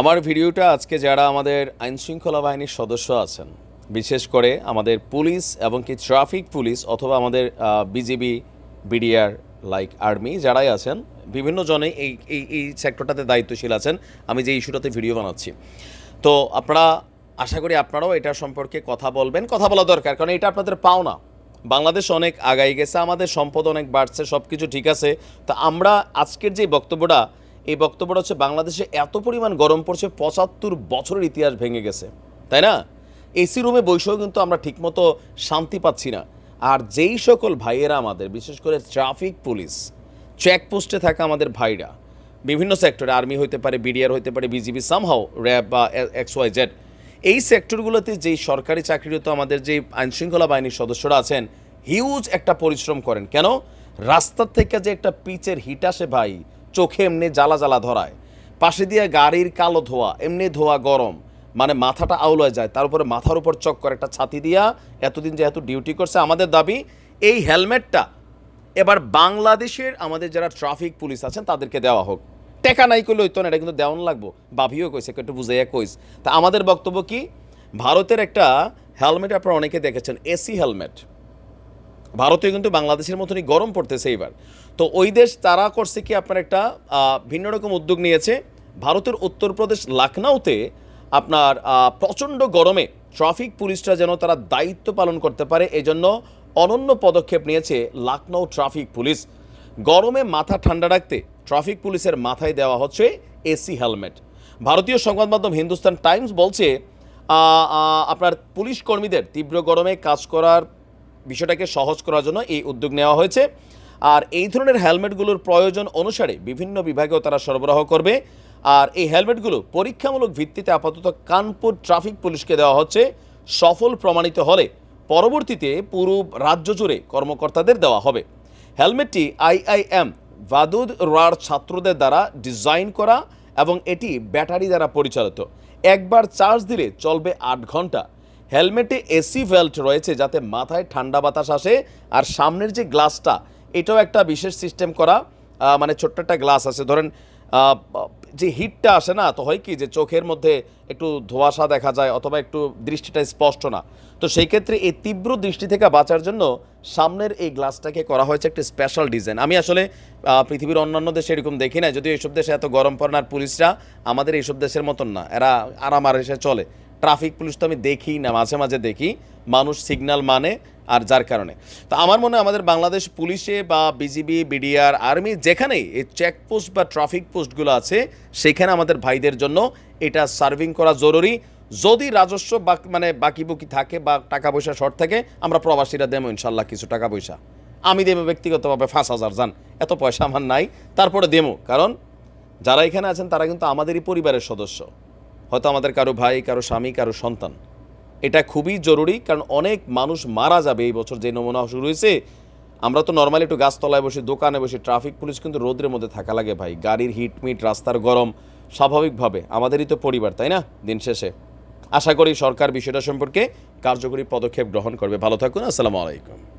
আমার ভিডিওটা আজকে যারা আমাদের আইনশৃঙ্খলা বাহিনীর সদস্য আছেন, বিশেষ করে আমাদের পুলিশ এবং কি ট্রাফিক পুলিশ অথবা আমাদের বিজিবি, বিডিআর লাইক আর্মি যারাই আছেন, বিভিন্ন জনে এই এই এই সেক্টরটাতে দায়িত্বশীল আছেন, আমি যে ইস্যুটাতে ভিডিও বানাচ্ছি। তো আপনারা, আশা করি আপনারাও এটা সম্পর্কে কথা বলবেন, কথা বলা দরকার, কারণ এটা আপনাদের পাওনা। বাংলাদেশ অনেক আগাই গেছে, আমাদের সম্পদ অনেক বাড়ছে সব কিছু ঠিক আছে। তা আমরা আজকের যে বক্তব্যটা এই বক্তব্যটা হচ্ছে, বাংলাদেশে এত পরিমাণ গরম পড়ছে, পঁচাত্তর বছরের ইতিহাস ভেঙে গেছে। তাই না? এসি রুমে বৈশেও কিন্তু আমরা ঠিকমতো শান্তি পাচ্ছি না। আর যেই সকল ভাইয়েরা আমাদের, বিশেষ করে ট্রাফিক পুলিশ, চেকপোস্টে থাকা আমাদের ভাইরা, বিভিন্ন সেক্টরে, আর্মি হইতে পারে, বিডিআর হইতে পারে, বিজিবি সামহাও র্যাব বা এক্স ওয়াই জেড, এই সেক্টরগুলোতে যেই সরকারি চাকরিরত আমাদের যে আইনশৃঙ্খলা বাহিনীর সদস্যরা আছেন হিউজ একটা পরিশ্রম করেন। কেন? রাস্তার থেকে যে একটা পিচের হিট আসে ভাই চোখে এমনি জ্বালা জ্বালা ধরায়। পাশে দিয়ে গাড়ির কালো ধোয়া, এমনি ধোয়া গরম। মানে মাথাটা আউলয় যায়, তার উপরে মাথার উপর চক করে একটা ছাতি দিয়া এতদিন যেহেতু ডিউটি করছে, আমাদের দাবি এই হেলমেটটা এবার বাংলাদেশের আমাদের যারা ট্রাফিক পুলিশ আছেন, তাদেরকে দেওয়া হোক। টেকা নাই করলে হইতো না, এটা কিন্তু দেওয়ান লাগবো। বাভিও কইছে একটু বুঝাইয়া কইস। তা আমাদের বক্তব্য কি? ভারতের একটা হেলমেট আপনারা অনেকে দেখেছেন, এসি হেলমেট। ভারতে কিন্তু বাংলাদেশের মতনই গরম পড়তেছে এইবার। তো ওই দেশ তারা করছে কি আপনার একটা ভিন্ন রকম উদ্যোগ নিয়েছে। ভারতের উত্তরপ্রদেশ লখনৌতে আপনার প্রচণ্ড গরমে ট্রাফিক পুলিশরা যেন তারা দায়িত্ব পালন করতে পারে, এজন্য অনন্য পদক্ষেপ নিয়েছে লখনৌ ট্রাফিক পুলিশ। গরমে মাথা ঠান্ডা রাখতে ট্রাফিক পুলিশের মাথায় দেওয়া হচ্ছে এসি হেলমেট। ভারতীয় সংবাদ মাধ্যম হিন্দুস্তান টাইমস বলছে আপনার পুলিশ কর্মীদের তীব্র গরমে কাজ করার বিষয়টাকে সহজ করার জন্য এই উদ্যোগ নেওয়া হয়েছে। আর এই ধরনের হেলমেটগুলোর প্রয়োজন অনুসারে বিভিন্ন বিভাগেও তারা সরবরাহ করবে। আর এই হেলমেটগুলো পরীক্ষামূলক ভিত্তিতে আপাতত কানপুর ট্রাফিক পুলিশকে দেওয়া হচ্ছে। সফল প্রমাণিত হলে পরবর্তীতে পুরো রাজ্য জুড়ে কর্মকর্তাদের দেওয়া হবে। হেলমেটটি আইআইএম ভাদুদ রার ছাত্রদের দ্বারা ডিজাইন করা এবং এটি ব্যাটারি দ্বারা পরিচালিত। একবার চার্জ দিলে চলবে আট ঘণ্টা। হেলমেটে এসি ভেল্ট রয়েছে যাতে মাথায় ঠান্ডা বাতাস আসে। আর সামনের যে গ্লাসটা, এটাও একটা বিশেষ সিস্টেম করা মানে ছোট্ট একটা গ্লাস আছে। ধরেন যে হিটটা আসে না, তো হয় কি যে চোখের মধ্যে একটু ধোঁয়াশা দেখা যায় অথবা একটু দৃষ্টিটা স্পষ্ট না। তো সেই ক্ষেত্রে এই তীব্র দৃষ্টি থেকে বাঁচার জন্য সামনের এই গ্লাসটাকে করা হয়েছে একটা স্পেশাল ডিজাইন আমি আসলে পৃথিবীর অন্যান্য দেশে এরকম দেখি না যদিও এইসব দেশে এত গরম পড়ে না আর পুলিশরা, আমাদের এইসব দেশের মতন না। এরা আরাম আর এসে চলে। ট্রাফিক পুলিশ তো আমি দেখি না, মাঝে মাঝে দেখি। মানুষ সিগন্যাল মানে আর যার কারণে। তো আমার মনে হয় আমাদের বাংলাদেশ পুলিশে বা বিজিবি বিডিআর আর্মি যেখানেই এই চেকপোস্ট বা ট্রাফিক পোস্টগুলো আছে, সেখানে আমাদের ভাইদের জন্য এটা সার্ভিং করা জরুরি। যদি রাজস্ব মানে বাকি বুকি থাকে বা টাকা পয়সা শর্ট থাকে, আমরা প্রবাসীরা দেবো ইনশাল্লাহ কিছু টাকা পয়সা আমি দেবো ব্যক্তিগতভাবে পাঁচ হাজার যান এত পয়সা আমার নাই, তারপরে দেবো। কারণ যারা এখানে আছেন, তারা কিন্তু আমাদেরই পরিবারের সদস্য। হয়তো আমাদের কারও ভাই, কারও স্বামী, কারও সন্তান। এটা খুবই জরুরি কারণ অনেক মানুষ মারা যাবে এই বছর যে নমুনা শুরু হয়েছে। আমরা তো নর্মালি একটু গাছতলায় বসে, দোকানে বসে ট্রাফিক পুলিশ কিন্তু রোদের মধ্যে থাকা লাগে ভাই। গাড়ির হিটমিট রাস্তার গরম, স্বাভাবিকভাবে আমাদেরই তো পরিবার, তাই না? দিন শেষে। আশা করি সরকার বিষয়টা সম্পর্কে কার্যকরী পদক্ষেপ গ্রহণ করবে। ভালো থাকুন, আসসালামু আলাইকুম।